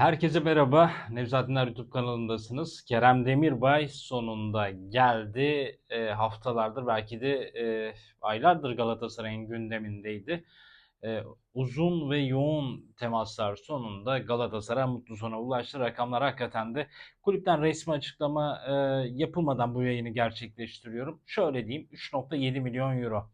Herkese merhaba. Nevzatiner YouTube kanalındasınız. Kerem Demirbay sonunda geldi. E, haftalardır belki de e, aylardır Galatasaray'ın gündemindeydi. E, uzun ve yoğun temaslar sonunda Galatasaray mutlu sona ulaştı. Rakamlar hakikaten de kulüpten resmi açıklama e, yapılmadan bu yayını gerçekleştiriyorum. Şöyle diyeyim 3.7 milyon euro.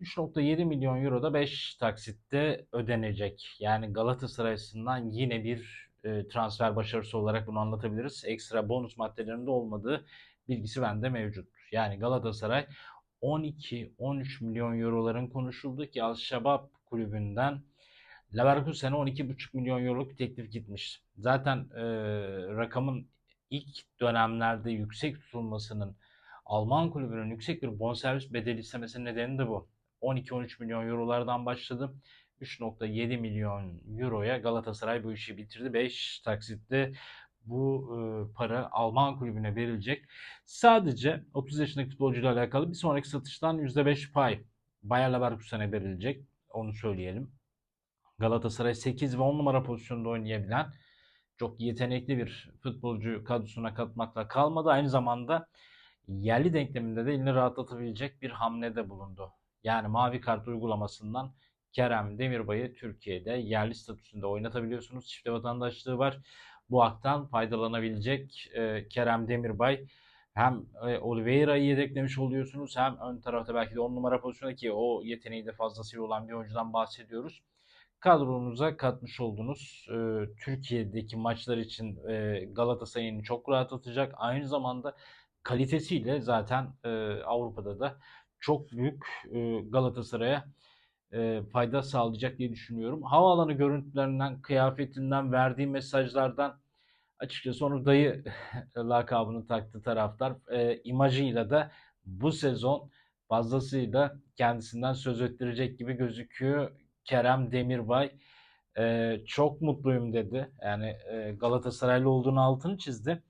3.7 milyon euro da 5 taksitte ödenecek. Yani Galatasaray açısından yine bir e, transfer başarısı olarak bunu anlatabiliriz. Ekstra bonus maddelerinde olmadığı bilgisi bende mevcut. Yani Galatasaray 12-13 milyon euroların konuşuldu ki Al-Şabab kulübünden Leverkusen'e 12,5 milyon euroluk teklif gitmiş. Zaten e, rakamın ilk dönemlerde yüksek tutulmasının Alman kulübünün yüksek bir bonservis bedeli istemesinin nedeni de bu. 12-13 milyon eurolardan başladı. 3.7 milyon euroya Galatasaray bu işi bitirdi. 5 taksitte bu e, para Alman kulübüne verilecek. Sadece 30 yaşındaki futbolcuyla alakalı bir sonraki satıştan %5 pay Bayer Leverkusen'e verilecek. Onu söyleyelim. Galatasaray 8 ve 10 numara pozisyonda oynayabilen çok yetenekli bir futbolcu kadrosuna katmakla kalmadı. Aynı zamanda yerli denkleminde de elini rahatlatabilecek bir hamlede bulundu. Yani mavi kart uygulamasından Kerem Demirbay'ı Türkiye'de yerli statüsünde oynatabiliyorsunuz. Çifte vatandaşlığı var. Bu haktan faydalanabilecek e, Kerem Demirbay hem e, Oliveira'yı yedeklemiş oluyorsunuz hem ön tarafta belki de 10 numara pozisyonda ki o yeteneği de fazlasıyla olan bir oyuncudan bahsediyoruz. Kadronuza katmış olduğunuz e, Türkiye'deki maçlar için e, Galatasaray'ın çok rahatlatacak. Aynı zamanda kalitesiyle zaten e, Avrupa'da da çok büyük e, Galatasaray'a e, fayda sağlayacak diye düşünüyorum. Havaalanı görüntülerinden, kıyafetinden, verdiği mesajlardan açıkçası onu dayı lakabını taktı taraftar. E, imajıyla da bu sezon fazlasıyla kendisinden söz ettirecek gibi gözüküyor. Kerem Demirbay e, çok mutluyum dedi. Yani e, Galatasaraylı olduğunu altını çizdi.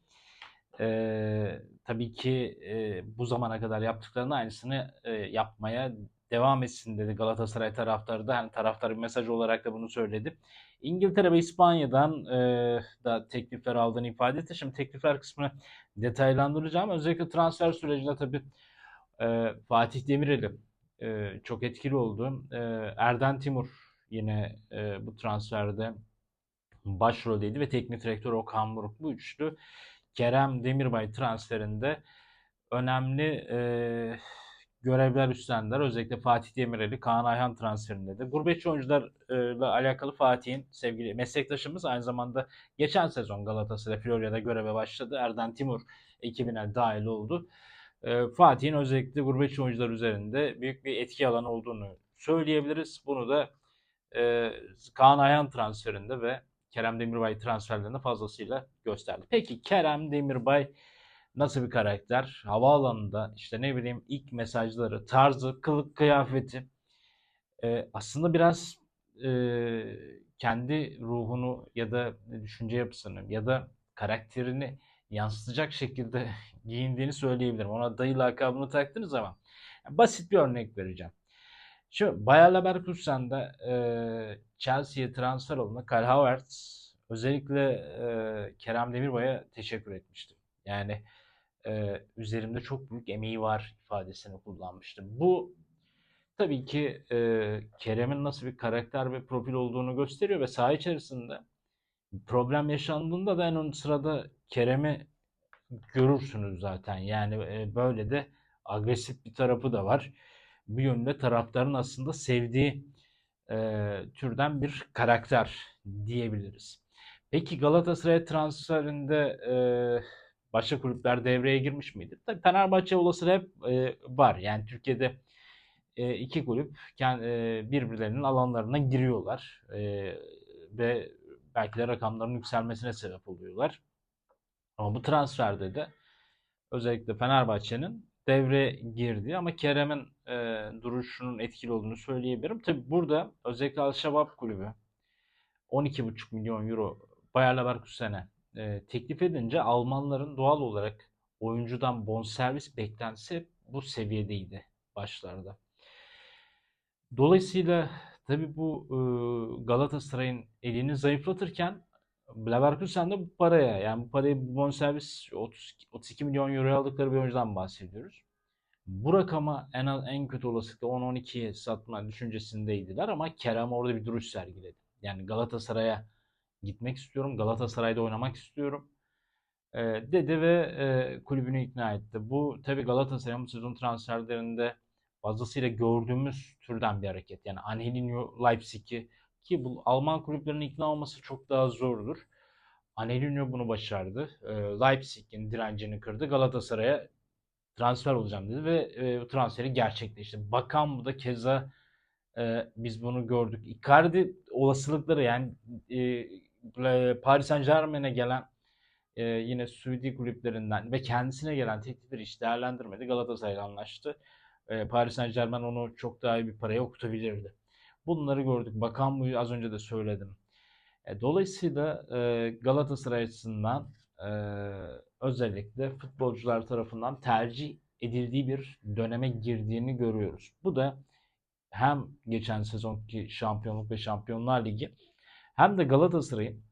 E, tabii ki e, bu zamana kadar yaptıklarının aynısını e, yapmaya devam etsin dedi Galatasaray taraftarı da. Hani taraftar bir mesaj olarak da bunu söyledi. İngiltere ve İspanya'dan e, da teklifler aldığını ifade etti. Şimdi teklifler kısmını detaylandıracağım. Özellikle transfer sürecinde tabii e, Fatih Demireli e, çok etkili oldu. E, Erden Timur yine e, bu transferde başroldeydi ve teknik direktör Okan Buruk bu üçlü Kerem Demirbay transferinde önemli e, görevler üstlendiler. Özellikle Fatih Demirel'i Kaan Ayhan transferinde de. Gurbetçi oyuncularla alakalı Fatih'in sevgili meslektaşımız aynı zamanda geçen sezon Galatasaray Florya'da göreve başladı. Erden Timur ekibine dahil oldu. E, Fatih'in özellikle gurbetçi oyuncular üzerinde büyük bir etki alanı olduğunu söyleyebiliriz. Bunu da e, Kaan Ayhan transferinde ve Kerem Demirbay transferlerinde fazlasıyla gösterdi. Peki Kerem Demirbay nasıl bir karakter? Havaalanında işte ne bileyim ilk mesajları, tarzı, kılık kıyafeti e, aslında biraz e, kendi ruhunu ya da düşünce yapısını ya da karakterini yansıtacak şekilde giyindiğini söyleyebilirim. Ona dayı lakabını taktığınız zaman basit bir örnek vereceğim. Şu Bayer Leverkusen'de e, Chelsea'ye transfer olan Kai Havertz özellikle e, Kerem Demirbay'a teşekkür etmişti. Yani e, üzerimde çok büyük emeği var ifadesini kullanmıştı. Bu tabii ki e, Kerem'in nasıl bir karakter ve profil olduğunu gösteriyor ve saha içerisinde problem yaşandığında da en ön sırada Kerem'i görürsünüz zaten. Yani e, böyle de agresif bir tarafı da var. Bu yönde taraftarın aslında sevdiği e, türden bir karakter diyebiliriz. Peki Galatasaray transferinde e, başka kulüpler devreye girmiş miydi? Tabii Fenerbahçe olasılığı hep e, var. Yani Türkiye'de e, iki kulüp kendi, e, birbirlerinin alanlarına giriyorlar e, ve belki de rakamların yükselmesine sebep oluyorlar. Ama bu transferde de özellikle Fenerbahçe'nin devre girdi ama Kerem'in e, duruşunun etkili olduğunu söyleyebilirim. Tabi burada özellikle Al-Şabab kulübü 12,5 milyon euro Bayer Leverkusen'e e, teklif edince Almanların doğal olarak oyuncudan bonservis beklentisi bu seviyedeydi başlarda. Dolayısıyla tabi bu e, Galatasaray'ın elini zayıflatırken Leverkusen de bu paraya yani bu parayı bonservis 30, 32 milyon euro aldıkları bir oyuncudan bahsediyoruz. Bu rakama en az en kötü olasılıkla 10-12'ye satma düşüncesindeydiler ama Kerem orada bir duruş sergiledi. Yani Galatasaray'a gitmek istiyorum. Galatasaray'da oynamak istiyorum. E, dedi ve e, kulübünü ikna etti. Bu tabii Galatasaray'ın bu sezon transferlerinde fazlasıyla gördüğümüz türden bir hareket. Yani Angelino Leipzig'i ki bu Alman kulüplerinin ikna olması çok daha zordur. Angelino bunu başardı. E, Leipzig'in direncini kırdı. Galatasaray'a transfer olacağım dedi ve e, transferi gerçekleşti. Bakan bu da keza e, biz bunu gördük. Icardi olasılıkları yani e, Paris Saint Germain'e gelen e, yine Suudi kulüplerinden ve kendisine gelen teklifleri hiç değerlendirmedi. Galatasaray'la anlaştı. E, Paris Saint Germain onu çok daha iyi bir paraya okutabilirdi. Bunları gördük. Bakan bu az önce de söyledim. E, dolayısıyla e, Galatasaray açısından e, özellikle futbolcular tarafından tercih edildiği bir döneme girdiğini görüyoruz. Bu da hem geçen sezonki şampiyonluk ve şampiyonlar ligi hem de Galatasaray'ın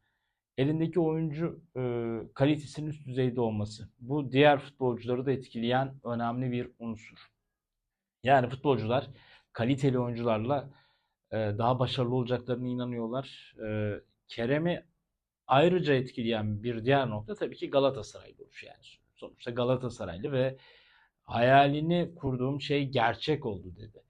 elindeki oyuncu e, kalitesinin üst düzeyde olması. Bu diğer futbolcuları da etkileyen önemli bir unsur. Yani futbolcular kaliteli oyuncularla e, daha başarılı olacaklarına inanıyorlar. E, Kerem'i ayrıca etkileyen bir diğer nokta tabii ki Galatasaraylı oluş yani. Sonuçta Galatasaraylı ve hayalini kurduğum şey gerçek oldu dedi.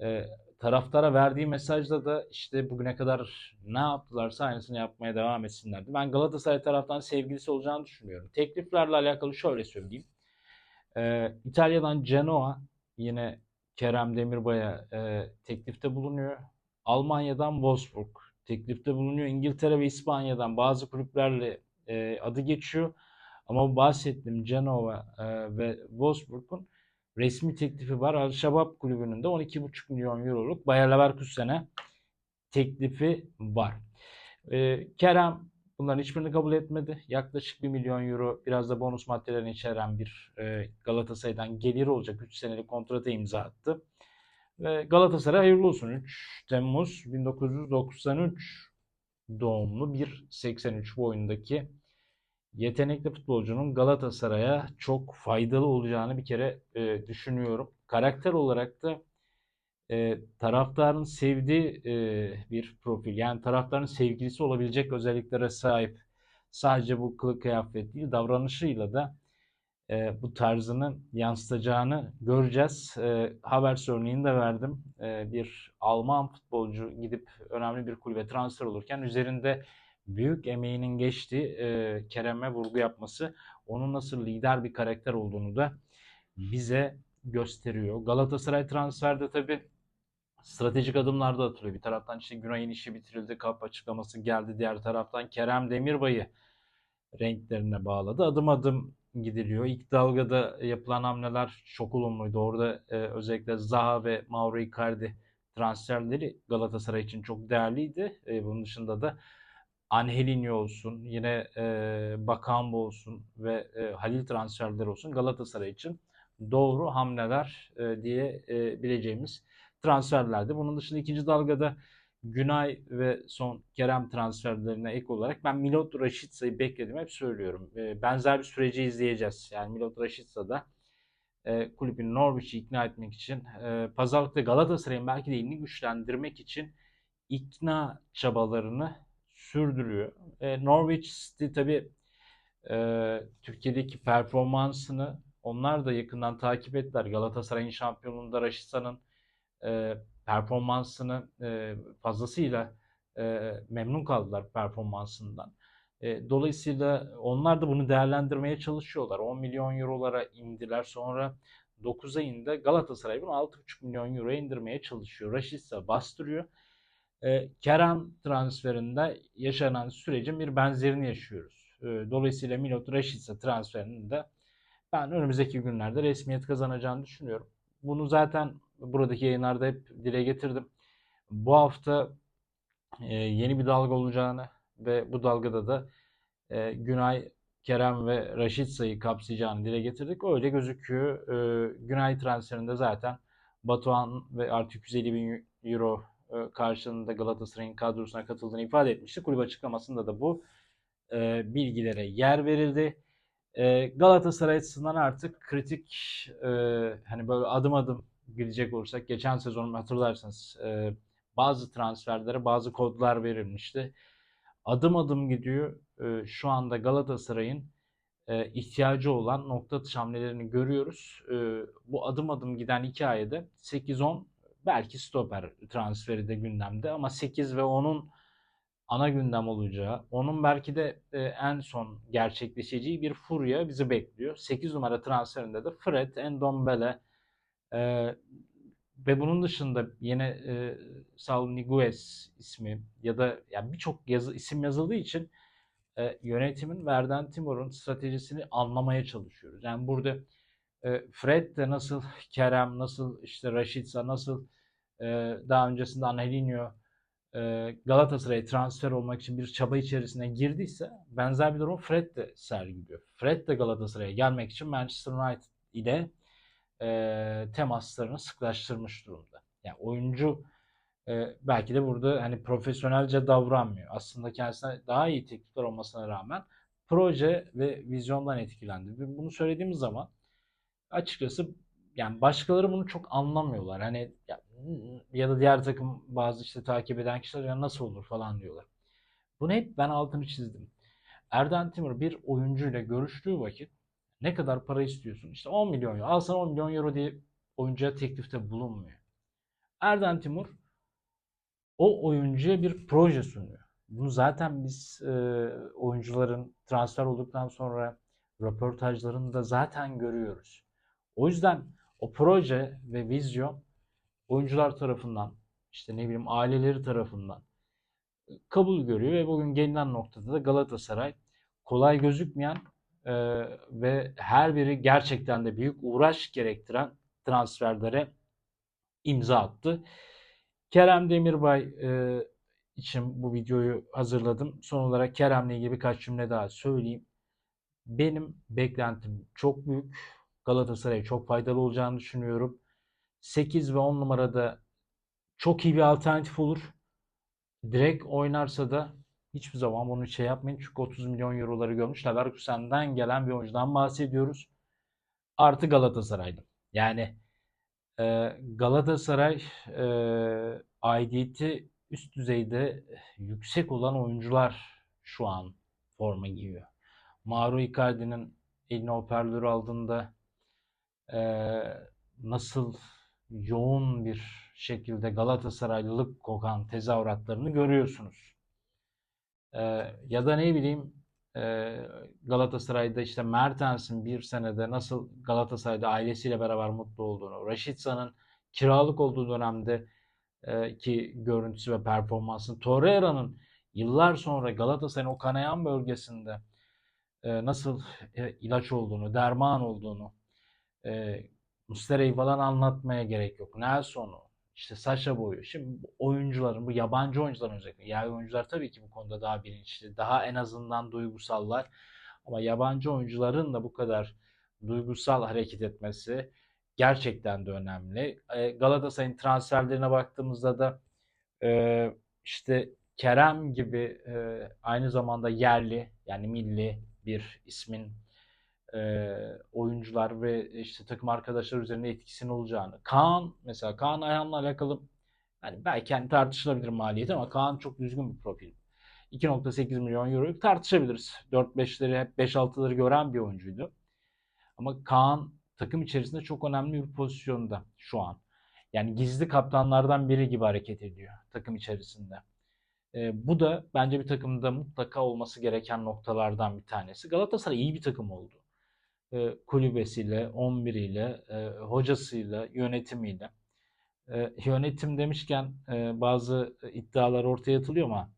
E, taraftara verdiği mesajda da işte bugüne kadar ne yaptılarsa aynısını yapmaya devam etsinlerdi. Ben Galatasaray taraftan sevgilisi olacağını düşünüyorum. Tekliflerle alakalı şöyle söyleyeyim. Ee, İtalya'dan Genoa yine Kerem Demirbay'a e, teklifte bulunuyor. Almanya'dan Wolfsburg teklifte bulunuyor. İngiltere ve İspanya'dan bazı kulüplerle e, adı geçiyor. Ama bahsettiğim Genova e, ve Wolfsburg'un resmi teklifi var. Al Şabab kulübünün de 12,5 milyon euroluk Bayer Leverkusen'e teklifi var. E, Kerem bunların hiçbirini kabul etmedi. Yaklaşık 1 milyon euro biraz da bonus maddelerini içeren bir e, Galatasaray'dan geliri olacak 3 senelik kontratı imza attı. Ve Galatasaray hayırlı olsun. 3 Temmuz 1993 doğumlu 1.83 boyundaki yetenekli futbolcunun Galatasaray'a çok faydalı olacağını bir kere e, düşünüyorum. Karakter olarak da e, taraftarın sevdiği e, bir profil. Yani taraftarın sevgilisi olabilecek özelliklere sahip. Sadece bu kılık kıyafet değil, davranışıyla da e, bu tarzını yansıtacağını göreceğiz. E, haber örneğini de verdim. E, bir Alman futbolcu gidip önemli bir kulübe transfer olurken üzerinde büyük emeğinin geçtiği e, Kerem'e vurgu yapması onun nasıl lider bir karakter olduğunu da bize gösteriyor. Galatasaray transferde tabi stratejik adımlar da atılıyor. Bir taraftan işte Günay'ın işi bitirildi, kap açıklaması geldi. Diğer taraftan Kerem Demirbay'ı renklerine bağladı. Adım adım gidiliyor. İlk dalgada yapılan hamleler çok olumluydu. Orada e, özellikle Zaha ve Mauro Icardi transferleri Galatasaray için çok değerliydi. E, bunun dışında da Angelinho olsun, yine e, Bakambu olsun ve e, Halil transferleri olsun Galatasaray için doğru hamleler e, diye e, bileceğimiz transferlerdi. Bunun dışında ikinci dalgada Günay ve son Kerem transferlerine ek olarak ben Milot Raşitsa'yı bekledim hep söylüyorum. E, benzer bir süreci izleyeceğiz. Yani Milot Raşitsa da e, kulübün Norwich'i ikna etmek için e, pazarlıkta Galatasaray'ın belki de elini güçlendirmek için ikna çabalarını sürdürüyor. E, Norwich City tabi e, Türkiye'deki performansını onlar da yakından takip ettiler. Galatasaray'ın şampiyonluğunda Raşitsa'nın e, performansını e, fazlasıyla e, memnun kaldılar performansından. E, dolayısıyla onlar da bunu değerlendirmeye çalışıyorlar. 10 milyon eurolara indiler. Sonra 9 ayında Galatasaray bunu 6,5 milyon euroya indirmeye çalışıyor. Raşitsa bastırıyor. E, Kerem transferinde yaşanan sürecin bir benzerini yaşıyoruz. E, dolayısıyla Milot Raşitsa transferinde ben önümüzdeki günlerde resmiyet kazanacağını düşünüyorum. Bunu zaten buradaki yayınlarda hep dile getirdim. Bu hafta e, yeni bir dalga olacağını ve bu dalgada da e, Günay, Kerem ve Raşit sayı kapsayacağını dile getirdik. Öyle gözüküyor. E, Günay transferinde zaten Batuhan ve artı 250 bin euro karşılığında Galatasaray'ın kadrosuna katıldığını ifade etmişti. Kulüp açıklamasında da bu e, bilgilere yer verildi. E, Galatasaray açısından artık kritik e, hani böyle adım adım gidecek olursak geçen sezon hatırlarsanız e, bazı transferlere bazı kodlar verilmişti. Adım adım gidiyor. E, şu anda Galatasaray'ın e, ihtiyacı olan nokta atış hamlelerini görüyoruz. E, bu adım adım giden hikayede 8-10 belki stoper transferi de gündemde ama 8 ve 10'un ana gündem olacağı, onun belki de e, en son gerçekleşeceği bir furya bizi bekliyor. 8 numara transferinde de Fred, Endombele e, ve bunun dışında yine e, Saul Niguez ismi ya da yani birçok yazı, isim yazıldığı için e, yönetimin Verden Timur'un stratejisini anlamaya çalışıyoruz. Yani burada e, Fred de nasıl Kerem, nasıl işte Rashica, nasıl daha öncesinde Angelino e, Galatasaray'a transfer olmak için bir çaba içerisine girdiyse benzer bir durum Fred de sergiliyor. Fred de Galatasaray'a gelmek için Manchester United ile temaslarını sıklaştırmış durumda. Yani oyuncu belki de burada hani profesyonelce davranmıyor. Aslında kendisine daha iyi teklifler olmasına rağmen proje ve vizyondan etkilendi. Bunu söylediğimiz zaman açıkçası yani başkaları bunu çok anlamıyorlar. Hani ya, ya da diğer takım bazı işte takip eden kişiler ya nasıl olur falan diyorlar. Bunu hep ben altını çizdim. Erden Timur bir oyuncuyla görüştüğü vakit ne kadar para istiyorsun? İşte 10 milyon euro. Al sana 10 milyon euro diye oyuncuya teklifte bulunmuyor. Erden Timur o oyuncuya bir proje sunuyor. Bunu zaten biz e, oyuncuların transfer olduktan sonra röportajlarında zaten görüyoruz. O yüzden o proje ve vizyon oyuncular tarafından işte ne bileyim aileleri tarafından kabul görüyor ve bugün gelinen noktada da Galatasaray kolay gözükmeyen e, ve her biri gerçekten de büyük uğraş gerektiren transferlere imza attı. Kerem Demirbay e, için bu videoyu hazırladım. Son olarak Kerem'le ilgili birkaç cümle daha söyleyeyim. Benim beklentim çok büyük. Galatasaray'a çok faydalı olacağını düşünüyorum. 8 ve 10 numarada çok iyi bir alternatif olur. Direkt oynarsa da hiçbir zaman bunu şey yapmayın. Çünkü 30 milyon euroları görmüş. Leverkusen'den gelen bir oyuncudan bahsediyoruz. Artı Galatasaray'da. Yani e, Galatasaray e, aidiyeti üst düzeyde yüksek olan oyuncular şu an forma giyiyor. Mauro Icardi'nin eline hoparlörü aldığında nasıl yoğun bir şekilde Galatasaraylılık kokan tezahüratlarını görüyorsunuz. Ya da ne bileyim Galatasaray'da işte Mertens'in bir senede nasıl Galatasaray'da ailesiyle beraber mutlu olduğunu, Raşitsa'nın kiralık olduğu dönemde ki görüntüsü ve performansı, Torreira'nın yıllar sonra Galatasaray'ın o kanayan bölgesinde nasıl ilaç olduğunu, derman olduğunu, e, Mustera'yı falan anlatmaya gerek yok. Nelson'u, işte Sasha Boy'u. Şimdi bu oyuncuların, bu yabancı oyuncuların özellikle. Yerli oyuncular tabii ki bu konuda daha bilinçli, daha en azından duygusallar. Ama yabancı oyuncuların da bu kadar duygusal hareket etmesi gerçekten de önemli. E, Galatasaray'ın transferlerine baktığımızda da e, işte Kerem gibi e, aynı zamanda yerli yani milli bir ismin e, oyuncular ve işte takım arkadaşlar üzerinde etkisinin olacağını. Kaan mesela Kaan Ayhan'la alakalı yani belki hani tartışılabilir maliyeti ama Kaan çok düzgün bir profil. 2.8 milyon euro tartışabiliriz. 4-5'leri hep 5-6'ları gören bir oyuncuydu. Ama Kaan takım içerisinde çok önemli bir pozisyonda şu an. Yani gizli kaptanlardan biri gibi hareket ediyor takım içerisinde. E, bu da bence bir takımda mutlaka olması gereken noktalardan bir tanesi. Galatasaray iyi bir takım oldu e, kulübesiyle, 11'iyle, e, hocasıyla, yönetimiyle. E, yönetim demişken e, bazı iddialar ortaya atılıyor ama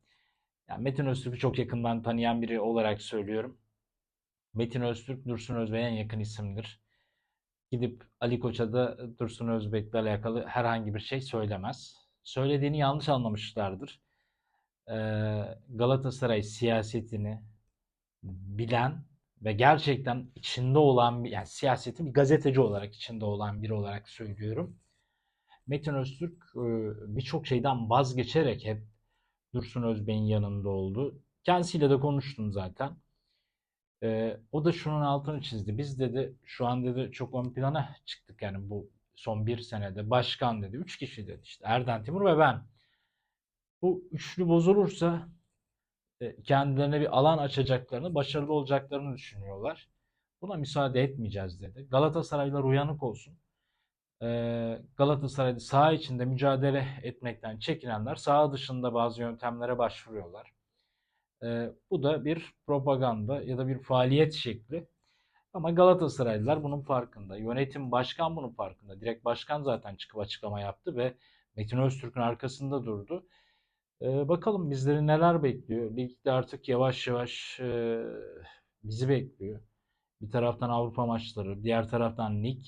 yani Metin Öztürk'ü çok yakından tanıyan biri olarak söylüyorum. Metin Öztürk, Dursun Özbek'e en yakın isimdir. Gidip Ali Koç'a da Dursun Özbek'le alakalı herhangi bir şey söylemez. Söylediğini yanlış anlamışlardır. Galatasaray siyasetini bilen ve gerçekten içinde olan bir yani siyasetin bir gazeteci olarak içinde olan biri olarak söylüyorum. Metin Öztürk e, birçok şeyden vazgeçerek hep Dursun Özbey'in yanında oldu. Kendisiyle de konuştum zaten. Ee, o da şunun altını çizdi. Biz dedi şu an dedi çok ön plana çıktık yani bu son bir senede. Başkan dedi. Üç kişi dedi işte. Erden Timur ve ben. Bu üçlü bozulursa e, kendilerine bir alan açacaklarını, başarılı olacaklarını düşünüyorlar. Buna müsaade etmeyeceğiz dedi. Galatasaraylılar uyanık olsun. Ee, Galatasaray'da saha içinde mücadele etmekten çekinenler saha dışında bazı yöntemlere başvuruyorlar. Ee, bu da bir propaganda ya da bir faaliyet şekli. Ama Galatasaraylılar bunun farkında. Yönetim başkan bunun farkında. Direkt başkan zaten çıkıp açıklama yaptı ve Metin Öztürk'ün arkasında durdu. Ee, bakalım bizleri neler bekliyor. Ligde artık yavaş yavaş e, bizi bekliyor. Bir taraftan Avrupa maçları, diğer taraftan lig.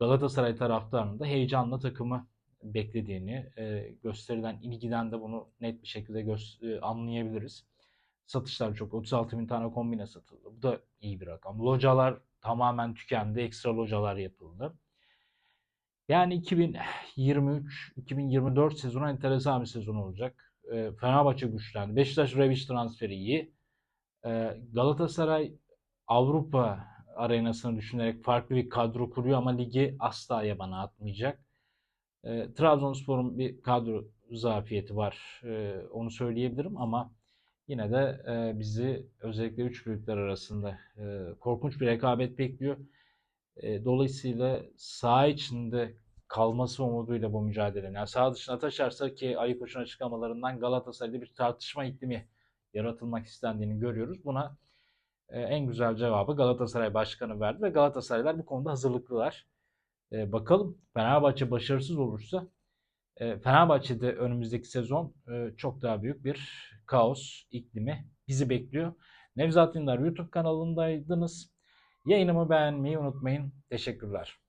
Galatasaray taraftarının da heyecanla takımı beklediğini, e, gösterilen ilgiden de bunu net bir şekilde gö- e, anlayabiliriz. Satışlar çok. 36 bin tane kombine satıldı. Bu da iyi bir rakam. Localar tamamen tükendi. Ekstra localar yapıldı. Yani 2023-2024 sezonu enteresan bir sezon olacak. E, Fenerbahçe güçlendi. Beşiktaş Rebic transferi iyi. E, Galatasaray Avrupa arenasını düşünerek farklı bir kadro kuruyor ama ligi asla yabana atmayacak. E, Trabzonspor'un bir kadro zafiyeti var. Onu söyleyebilirim ama yine de bizi özellikle üç büyükler arasında korkunç bir rekabet bekliyor. Dolayısıyla saha içinde kalması umuduyla bu mücadelenin. Yani saha dışına taşarsa ki ayı kuşun açıklamalarından Galatasaray'da bir tartışma iklimi yaratılmak istendiğini görüyoruz. Buna e, en güzel cevabı Galatasaray Başkanı verdi ve Galatasaraylar bu konuda hazırlıklılar. E, bakalım Fenerbahçe başarısız olursa e, Fenerbahçe'de önümüzdeki sezon e, çok daha büyük bir kaos iklimi bizi bekliyor. Nevzat Dindar YouTube kanalındaydınız. Yayınımı beğenmeyi unutmayın. Teşekkürler.